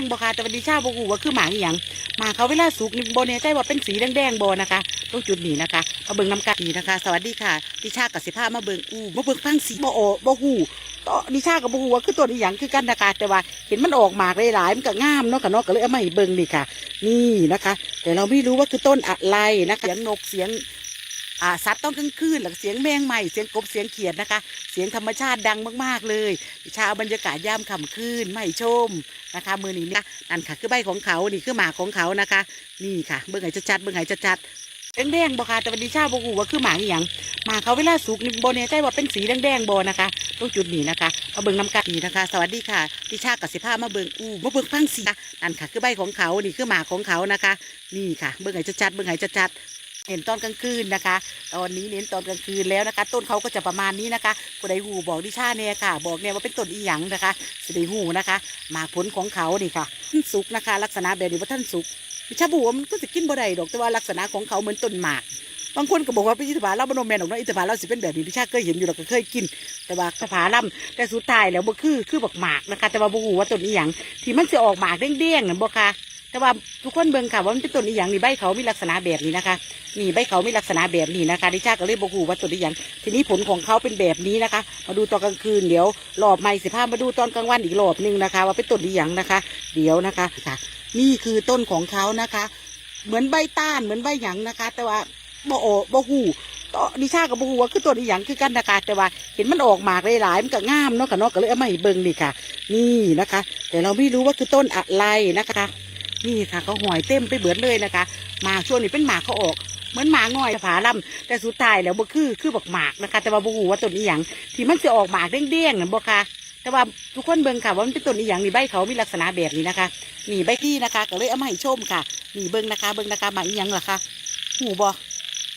งบ่ค่ะแต่วันดิชาบ่ฮู้ว่าคือหมากอีหยังหมากเขาเวลาสุกนี่บ่แน่ใจว่าเป็นสีแดงๆบ่นะคะตรงจุดนี้นะคะมาเบิ่งน้ำกันนี่นะคะ สวัสดีค่ะดิชากับสิพามาเบิ่งอู้มาเบิ่งฟังสีบ่โอบ่ฮู้ต่อดิชากับบ่ฮู้ว่าคือตัวอีหยังคือกันนะคะแต่ว่าเห็นมันออกหมากหลายๆมันก็งามเนาะค่ะเนาะก็เลยเอามาให้เบิ่งนี่ค่ะ นี่นะคะ แต่เราไม่รู้ว่าคือต้นอะไรนะคะเสียงนกเสียง สัตว์ต้องกลางคืนหรือเสียงแมงใหม่เสียงกบเสียงเขียดนะคะ เสียงธรรมชาติดังมากๆเลยชาวบรรยากาศยามค่ำคืนไม่ชมนะคะมือนี้นี่ยนั่นค่ะคือใบของเขานี่คือหมากของเขานะคะ นี่ค่ะเบื้องไหนชัดๆเบื้องไหนชัดแดงๆบ่ค่ะแต่วันนี้ชาวบ่ฮู้ว่าคือหมากอีหยังหมากเขาเวลาสุกนี่บ่แน่ใจว่าเป็นสีแดงๆบ่นะคะตรงจุดนี้นะคะมาเบิ่งน้ำกันนี่นะคะ สวัสดีค่ะดิชากับสิพามาเบิ่งอู้มาเบิ่งฟังสีนั่นค่ะ คือใบของเขานี่คือหมากของเขานะคะ นี่ค่ะ เบื้องไหนชัดๆเบื้องไหนชัดๆ เห็นตอนกลางคืนนะคะ ตอนนี้เน้นตอนกลางคืนแล้วนะคะ ต้นเขาก็จะประมาณนี้นะคะผู้ใดหูบอกดิชาเนี่ยค่ะ บอกเนี่ยว่าเป็นต้นอีหยังนะคะสิไดหูนะคะหมากผลของเขานี่ค่ะท่านสุกนะคะ ลักษณะแบบนี้ว่าท่านสุกดิชาบัวามันก็จะกินบ่ได้ดอกแต่ว่าลักษณะของเขาเหมือนต้นหมากบางคนก็บอกว่าเป็นอิทธิพาลัมบโนแมนของน้องอิทธิพาลัมสิเป็นแบบนี้ดิชาเคยเห็นอยู่เราก็เคยกิน แต่ว่าสภาลัมแต่สุดท้ายแล้วบ่คือคือบักหมากนะคะ แต่ว่าบ่ฮู้ว่าต้นอีหยังที่มันจะออกหมากแดงๆนั่นบ่ค่ะ แต่ว่าทุกคนเบิ่งค่ะว่ามันเป็นต้นอีหยังนี่ใบเขามีลักษณะแบบนี้นะคะนี่ใบเขามีลักษณะแบบนี้นะคะดิชาก็เลยบอกฮูว่าต้นอีหยังทีนี้ผลของเขาเป็นแบบนี้นะคะ มาดูตอนกลางคืนเดี๋ยวรอบใหม่สิพามาดูตอนกลางวันอีกรอบหนึงนะคะ ว่าเป็นต้นอีหยังนะคะ เดี๋ยวนะคะค่ะ นี่คือต้นของเขานะคะ เหมือนใบต้านเหมือนใบหยังนะคะ แต่ว่าบ่โอบ่ฮูต่อดิชากับบ่ฮูว่าคือต้นอีหยังคือกันนะคะแต่ว่าเห็นมันออกหมากหลายๆมันก็งามเนาะค่ะเนาะก็เลยเอามาให้เบิ่งนี่ค่ะ นี่นะคะ แต่เราไม่รู้ว่าคือต้นอะไรนะคะ นี่ค่ะเขาหอยเต็มไปเบิดเลยนะคะหมากช่วงนี้เป็นหมากเขาออกเหมือนหมาง่อยผาลำแต่สุดท้ายแล้วบ่คือคือบักหมากนะคะ แต่ว่าบ่ฮู้ว่าต้นอีหยังที่มันจะออกหมากแดงๆนั่บ่ค่ะแต่ว่าทุกคนเบิ่งค่ะว่ามันเป็นต้นอีหยังนี่ใบเขามีลักษณะแบบนี้นะคะนี่ใบที่นะคะ ก็เลยเอามาให้ชมค่ะนี่เบิ่งนะคะ เบิ่งนะคะหมากอีหยังล่ะคะหูบ่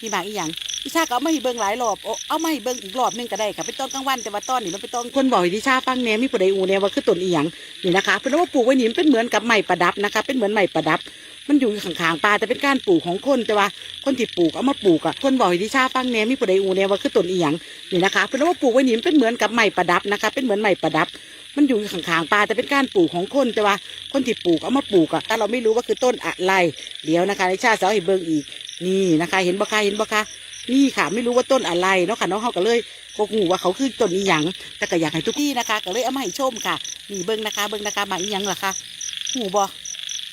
นี่หมากอีหยัง ดิชาก็เอามาให้เบิ่งหลายรอบโอ้เอามาให้เบิ่งอีกรอบนึงก็ได้ค่ะเป็นต้นกลางวันแต่ว่าต้นนี่มันเป็นต้นคนบอกให้ดิชาฟังแหน่มีผู้ใดอูแหน่ว่าคือต้นอีหยังนี่นะคะเพิ่นว่าปลูกไว้นี่มันเป็นเหมือนกับไม้ประดับนะคะ เป็นเหมือนไม้ประดับ มันอยู่ข้างๆป่าแต่เป็นการปลูกของคนแต่ว่าคนที่ปลูกเอามาปลูกอะคนบอกให้ดิชาฟังแหน่มีผู้ใดอูแหน่ว่าคือต้นอีหยังนี่นะคะเพิ่นว่าปลูกไว้นี่มันเป็นเหมือนกับไม้ประดับนะคะ เป็นเหมือนไม้ประดับมันอยู่ข้างๆป่าแต่เป็นการปลูกของคนแต่ว่าคนที่ปลูกเอามาปลูกอะแต่เราไม่รู้ว่าคือต้นอะไร เดี๋ยวนะคะในชาติสาวให้เบิ่งอีกนี่นะคะ เห็นบ่คะเห็นบ่คะ นี่ค่ะ ไม่รู้ว่าต้นอะไรเนาะค่ะน้องเขาก็เลยบอกหูว่าเขาคือต้นอีหยังแต่ก็อยากให้ทุกที่นะคะ ก็เลยเอามาให้ชมค่ะนี่เบิ่งนะคะ เบิ่งนะคะมาอีหยังล่ะคะหูบ่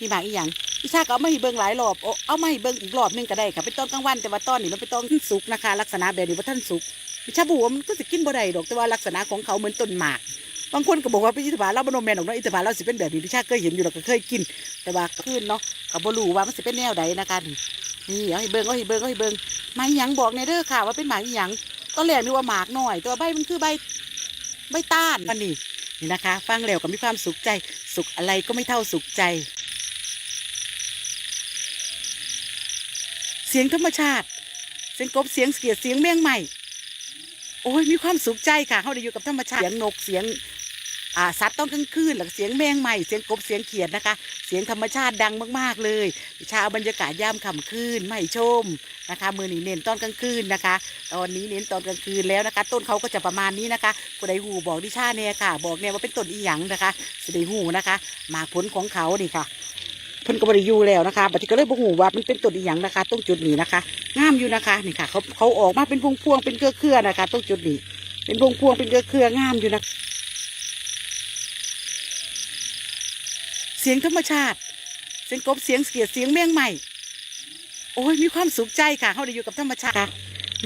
นี่มาอีหยังพี่ชาก็เอามาให้เบิ่งหลายรอบโอ้เอามาให้เบิ่งอีกรอบนึงก็ได้ค่ะเป็นต้นกลางวันแต่ว่าต้นนี่มันเป็นต้นสุกนะคะ ลักษณะแบบนี้ว่าท่านสุกพี่ชาบัวามันก็จะกินบ่ได้ดอกแต่ว่าลักษณะของเขาเหมือนต้นหมากบางคนก็บอกว่าเป็นอิทธิพาลัมบโนแมนของน้องอิทธิพาลัมสิเป็นแบบนี้ดิชาเคยเห็นอยู่เราก็เคยกิน แต่ว่าขึ้นเนาะกับบรู้ว่ามันสิเป็นแนวใดนะคะนี่ นี่เอาให้เบิ้งเอาให้เบิ้งเอาให้เบิ้งหมากหยังบอกในเด้อค่ะ ว่าเป็นหมากหยังตอนแรกนึกว่าหมากหน่อยต่ว่าใบมันคือใบใบต้านมันนี่นี่นะคะ ฟังแล้วก็มีความสุขใจ สุขอะไรก็ไม่เท่าสุขใจ เสียงธรรมชาติ เสียงกบเสียงเขียดเสียงแมงใหม่ โอ้ยมีความสุขใจค่ะเขาได้อยู่กับธรรมชาติเสียงนกเสียงอ่าสัตว์ต้องกลางคืนหรือเสียงแมงใหม่เสียงกบเสียงเขียดนะคะ เสียงธรรมชาติดังมาก ๆ เลยชาวบรรยากาศยามค่ำคืนไม่ชมนะคะมือนี้เน้นตอนกลางคืนนะคะ ตอนนี้เน้นตอนกลางคืนแล้วนะคะ ต้นเขาก็จะประมาณนี้นะคะผู้ใดหูบอกดิชาเนี่ยค่ะ บอกเนี่ยว่าเป็นต้นอีหยังนะคะสิไดหูนะคะหมากผลของเขานี่ค่ะเพิ่นก็บริยูแล้วนะคะบัดนี้ก็เลยบ่ฮู้ว่ามันเป็นต้นอีหยังนะคะตรงจุดนี้นะคะงามอยู่นะคะนี่ค่ะเขาเขาออกมาเป็นพวงพวงเป็นเครือเครือนะคะตรงจุดนี้เป็นพวงพวงเป็นเครือเครืองามอยู่นะ สียงธรรมชาติ เสียงกบเสียงเขียดเสียงแมงใหม่ โอ้ยมีความสุขใจค่ะเขาได้อยู่กับธรรมชาติ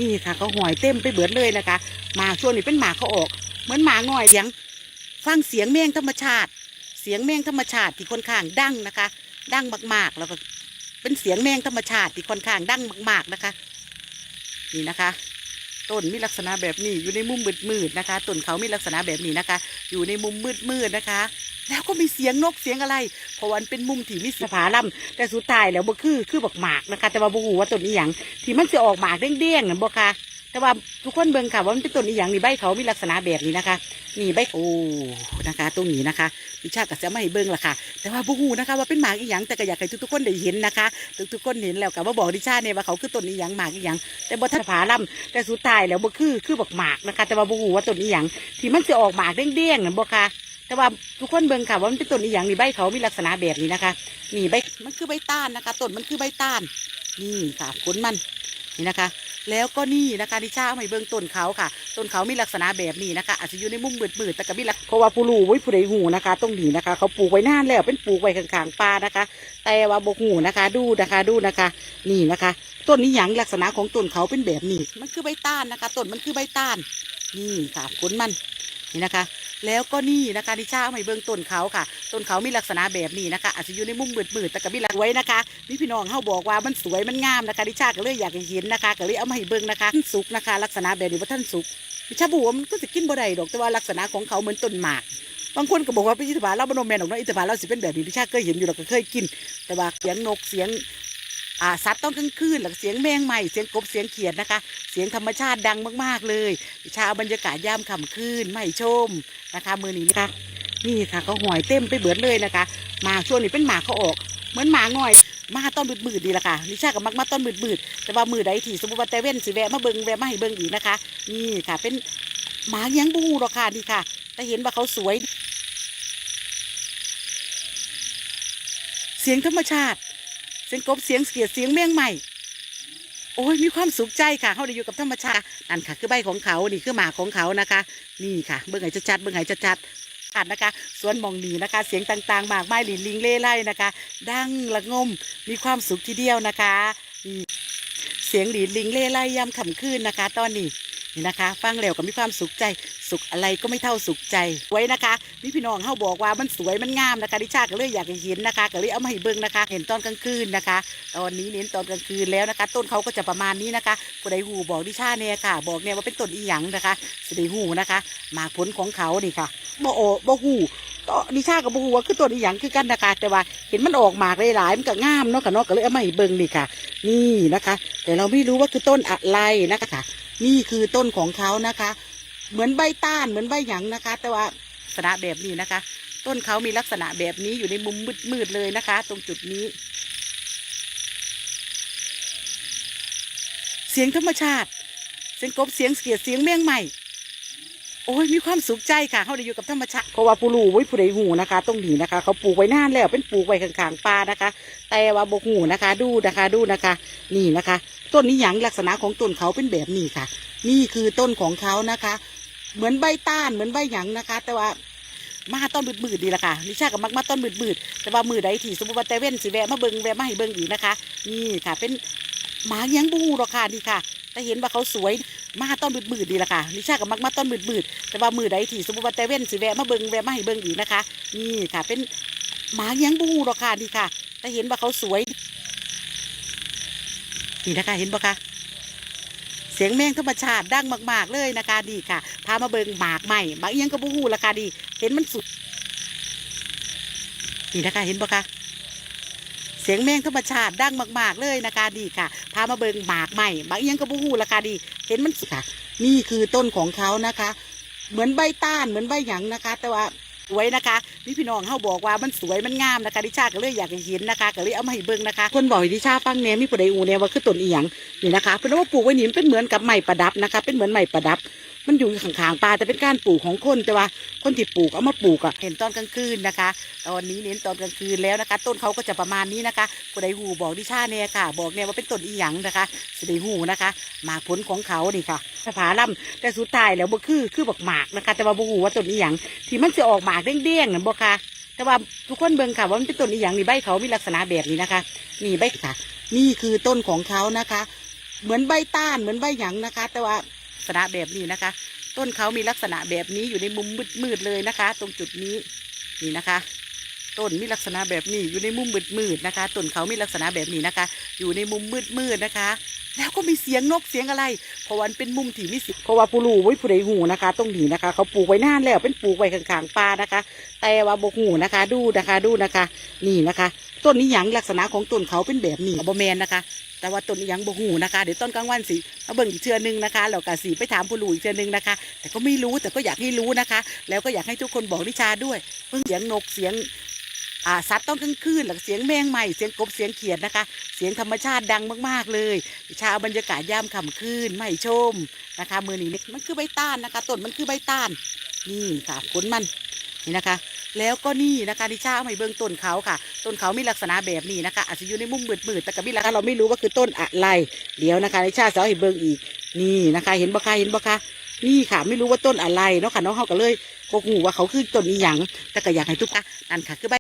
นี่ค่ะเขาหอยเต็มไปเบิดเลยนะคะหมาช่วงนี้เป็นหมาเขาออก เหมือนหมาง่อยเสียงฟังเสียงแมงธรรมชาติ เสียงแมงธรรมชาติที่ค่อนข้างดังนะคะ ดังมากๆแล้วก็เป็นเสียงแมงธรรมชาติที่ค่อนข้างดังมากๆนะคะ นี่นะคะ ต้นมีลักษณะแบบนี้อยู่ในมุมมืดๆนะคะต้นเขามีลักษณะแบบนี้นะคะ อยู่ในมุมมืดๆนะคะ แล้วก็มีเสียงนกเสียงอะไร เพราะวันเป็นมุมที่มีสภาลัมแต่สุดท้ายแล้วบ่คือคือบักหมากนะคะ แต่ว่าบ่ฮู้ว่าต้นอีหยังที่มันจะออกหมากแดงๆนั่นบ่ค่ะแต่ว่าทุกคนเบิ่งค่ะว่ามันเป็นต้นอีหยังนี่ใบเขามีลักษณะแบบนี้นะคะนี่ใบโอ้นะคะ ตรงนี้นะคะดิชาก็จะไม่เบิ่งละค่ะ แต่ว่าบ่ฮู้นะคะ ว่าเป็นหมากอีหยังแต่ก็อยากให้ทุกๆคนได้เห็นนะคะทุกๆคนเห็นแล้วก็มาบอกดิชาเนี่ยว่าเขาคือต้นอีหยังหมากอีหยังแต่บ่ทันผาล่ำแต่สุดท้ายแล้วบ่คือคือบักหมากนะคะ แต่ว่าบ่ฮู้ว่าต้นอีหยังที่มันจะออกหมากแดงๆนั่นบ่ค่ะ แต่ว่าทุกคนเบิ่งค่ะว่ามันเป็นต้นอีหยังนี่ใบเขามีลักษณะแบบนี้นะคะนี่ใบมันคือใบต้านนะคะต้นมันคือใบต้านนี่ค่ะผลมันนี่นะคะ แล้วก็นี่นะคะดิชาเอามาให้เบิ่งต้นเขาค่ะต้นเขามีลักษณะแบบนี้นะคะ อาจจะอยู่ในมุมมืดๆแต่ก็มีลักเพราะว่าผู้รู้ไว้ผู้ใดหูนะคะตรงนี้นะคะ เขาปลูกไว้นานแล้วเป็นปลูกไว้ข้างๆป่านะคะ แต่ว่าบกหูนะคะดูนะคะดูนะคะ นี่นะคะ ต้นนี้หยังลักษณะของต้นเขาเป็นแบบนี้ มันคือใบต้านนะคะต้นมันคือใบต้านนี่ค่ะผลมันนี่นะคะ แล้วก็นี่นะคะดิชาเอามาให้เบิ่งต้นเขาค่ะ ต้นเขามีลักษณะแบบนี้นะคะ อาจจะอยู่ในมุมมืดๆแต่ก็มีลักไว้นะคะนี่พี่น้องเขาบอกว่ามันสวยมันงามนะคะดิชาก็เลยอยากเห็นนะคะก็เลยเอามาให้เบิ่งนะคะท่านสุกนะคะ ลักษณะแบบนี้ว่าท่านสุกดิชาบอกว่ามันก็จะกินบ่ได้ดอกแต่ว่าลักษณะของเขาเหมือนต้นหมากบางคนก็บอกว่าเป็นอิทธิบาลเราบโนแมนดอกเนาะอิทธิบาลเราสิเป็นแบบนี้ดิชาเคยเห็นอยู่เราก็เคยกิน แต่ว่าเสียงนกเสียง สัตว์ต้องกลางคืนแล้วก็เสียงแมงใหม่เสียงกบเสียงเขียดนะคะ เสียงธรรมชาติดังมาก ๆ เลยชาเอาบรรยากาศยามค่ำคืนไม่ชมนะคะมือนี้นะคะ นี่ค่ะเขาหอยเต็มไปเบิดเลยนะคะหมาช่วงนี้เป็นหมาเขาออก เหมือนหมาง่อยมาต้นมืดๆดีละค่ะนิชากับมักมาต้นมืดๆแต่ว่ามือใดที่สมมติว่าแต่เว้นสิแวะมาเบิงแวะมาให้เบิงอีกนะคะ นี่ค่ะเป็นหมาเงี้ยงบูหรอกค่ะนี่ค่ะแต่เห็นว่าเขาสวย เสียงธรรมชาติ สียงกบเสียงเสียดเสียงแมงใหม่โอ้ยมีความสุขใจค่ะเขาได้อยู่กับธรรมชาตินั่นค่ะ คือใบของเขานี่คือหมากของเขานะคะ นี่ค่ะ เบื้องไหนชัดเบื้องไหนชัดๆกันนะคะสวนมองหนีนะคะ เสียงต่างๆ มากมายหลินลิงเล่ไล่นะคะ ดังละงมมีความสุขทีเดียวนะคะ เสียงหลินลิงเล่ไล่ยามค่ำคืนนะคะ ตอนนี้ นี่นะคะ ฟังแล้วก็มีความสุขใจ สุขอะไรก็ไม่เท่าสุขใจ ไว้นะคะนี่พี่น้องเขาบอกว่ามันสวยมันงามนะคะดิชาก็เลยอยากเห็นนะคะก็เลยเอามาให้เบิ่งนะคะ เห็นตอนกลางคืนนะคะ ตอนนี้เน้นตอนกลางคืนแล้วนะคะ ต้นเขาก็จะประมาณนี้นะคะผู้ใดหูบอกดิชาเนี่ยค่ะ บอกเนี่ยว่าเป็นต้นอีหยังนะคะสได้หูนะคะหมากผลของเขานี่ค่ะบ่โอบ่หู ต่อดิชากับบ่หูว่าคือต้นอีหยังคือกันนะคะแต่ว่าเห็นมันออกหมากหลายๆมันก็งามเนาะค่ะเนาะก็เลยเอามาให้เบิ่งนี่ค่ะ นี่นะคะ แต่เราไม่รู้ว่าคือต้นอะไรนะคะนี่คือต้นของเขานะคะ เหมือนใบต้านเหมือนใบหยังนะคะ แต่ว่าลักษณะแบบนี้นะคะ ต้นเขามีลักษณะแบบนี้อยู่ในมุมมืดๆเลยนะคะ ตรงจุดนี้ เสียงธรรมชาติ เสียงกบเสียงเขียดเสียงแมงใหม่ อ้ยมีความสุขใจค่ะเขาได้อยู่กับธรรมชาติเพราะว่าผู้รู้ไว้ผู้ใดหูนะคะตรงนี้นะคะ เขาปลูกไว้นานแล้วเป็นปลูกไว้ข้างๆป่านะคะ แต่ว่าบกหูนะคะ ดูนะคะดูนะคะ นี่นะคะ ต้นนี้หยังลักษณะของต้นเขาเป็นแบบนี้ค่ะ นี่คือต้นของเขานะคะ เหมือนใบต้านเหมือนใบหยังนะคะ แต่ว่ามาต้นมืดๆดีละค่ะนิชากับมักมาต้นมืดๆแต่ว่ามือใดที่สมมติว่าแต่เว้นสิแวะมาเบิงแวะมาให้เบิงอีกนะคะ นี่ค่ะเป็นหมายังบูหรอกค่ะนี่ค่ะ แต่เห็นว่าเขาสวย มาต้นมืดๆดีละค่ะนิชากับมักมาต้นมืดๆแต่ว่ามือใดที่สมมติว่าแต่เว้นสิแวะมาเบิงแวะมาให้เบิงอีกนะคะ นี่ค่ะเป็นหมายังบูหรอกค่ะนี่ค่ะแต่เห็นว่าเขาสวย นี่นะคะเห็นปะคะเสียงแมงธรรมชาติดังมาก ๆ เลยนะคะดีค่ะ พามาเบิงหมากใหม่หมากเอียงกระบูฮูราคาดี เห็นมันสุด นี่นะคะเห็นปะคะ เสียงแมงธรรมชาติดังมากๆเลยนะคะดีค่ะ พามาเบิงหมากใหม่หมากเอียงกระบูฮูราคาดี เห็นมันสุดค่ะ นี่คือต้นของเขานะคะ เหมือนใบต้านเหมือนใบหยังนะคะ แต่ว่าสวยนะคะนี่พี่น้องเขาบอกว่ามันสวยมันงามนะคะดิชาก็เลยอยากเห็นนะคะก็เลยเอามาให้เบิ่งนะคะ คนบอกดิชาฟังแน่มีผู้ใดอูแหน่ว่าคือต้นเอียงนี่นะคะเพิ่นว่าปลูกไว้นี่มันเป็นเหมือนกับไม้ประดับนะคะ เป็นเหมือนไม้ประดับ มันอยู่ข้างๆป่าแต่เป็นการปลูกของคนแต่ว่าคนที่ปลูกเอามาปลูกอะเห็นตอนกลางคืนนะคะ ตอนนี้เน้นตอนกลางคืนแล้วนะคะ ต้นเขาก็จะประมาณนี้นะคะผู้ใดหูบอกดิชาเนี่ยค่ะ บอกเนี่ยว่าเป็นต้นอีหยังนะคะสไดหูนะคะหมากผลของเขานี่ค่ะสผาล่ำแต่สุดท้ายแล้วบ่คือคือบักหมากนะคะ แต่ว่าบ่หูว่าต้นอีหยังที่มันจะออกหมากเด้งๆน่ะบ่ค่ะแต่ว่าทุกคนเบิ่งค่ะว่ามันเป็นต้นอีหยังนี่ใบเขามีลักษณะแบบนี้นะคะนี่ใบค่ะ นี่คือต้นของเขานะคะ เหมือนใบต้านเหมือนใบหยังนะคะ แต่ว่า ษณะแบบนี้นะคะ ต้นเขามีลักษณะแบบนี้อยู่ในมุมมืดๆเลยนะคะ ตรงจุดนี้นี่นะคะ ต้นมีลักษณะแบบนี้อยู่ในมุมมืดๆนะคะต้นเขามีลักษณะแบบนี้นะคะ อยู่ในมุมมืดๆนะคะ แล้วก็มีเสียงนกเสียงอะไร เพราะวันเป็นมุมที่มีสิเพราะว่าผู้รู้ไว้ผู้ใดหูนะคะตรงหนีนะคะ เขาปลูกไว้นานแล้วเป็นปลูกไว้ข้างๆป่านะคะ แต่ว่าบกหูนะคะ ดูนะคะดูนะคะ นี่นะคะต้นนี้หยังลักษณะของต้นเขาเป็นแบบนี้บแมนนะคะแต่ว่าต้นนี้หยังบกหูนะคะเดี๋ยวต้นกลางวันสิมาเบิ่งอีกเชือนึงนะคะแล้วก็สีไปถามผู้รู้อีกเชือนึงนะคะ แต่ก็ไม่รู้แต่ก็อยากให้รู้นะคะ แล้วก็อยากให้ทุกคนบอกนิชาด้วยเพิ่งเสียงนกเสียง สัตว์ต้องกลางคืนหรือเสียงแมงใหม่เสียงกบเสียงเขียดนะคะ เสียงธรรมชาติดังมากๆเลยนิชาเอาบรรยากาศยามค่ำคืนไม่ชมนะคะมือนี้มันคือใบต้านนะคะต้นมันคือใบต้าน นี่ค่ะผลมันนี่นะคะ แล้วก็นี่นะคะดิชาเอามาให้เบิ่งต้นเขาค่ะ ต้นเขามีลักษณะแบบนี้นะคะ อาจจะอยู่ในมุมมืดๆแต่ก็มีลักษณะเราไม่รู้ว่าคือต้นอะไร เดี๋ยวนะคะดิชาจะเอาให้เบิ่งอีกนี่นะคะ เห็นบ่คะเห็นบ่คะนี่ค่ะไม่รู้ว่าต้นอะไรเนาะค่ะน้องเขาก็เลยโกหูว่าเขาคือต้นอีหยังแต่ก็อยากให้ทุกท่านนั่นค่ะคือใบ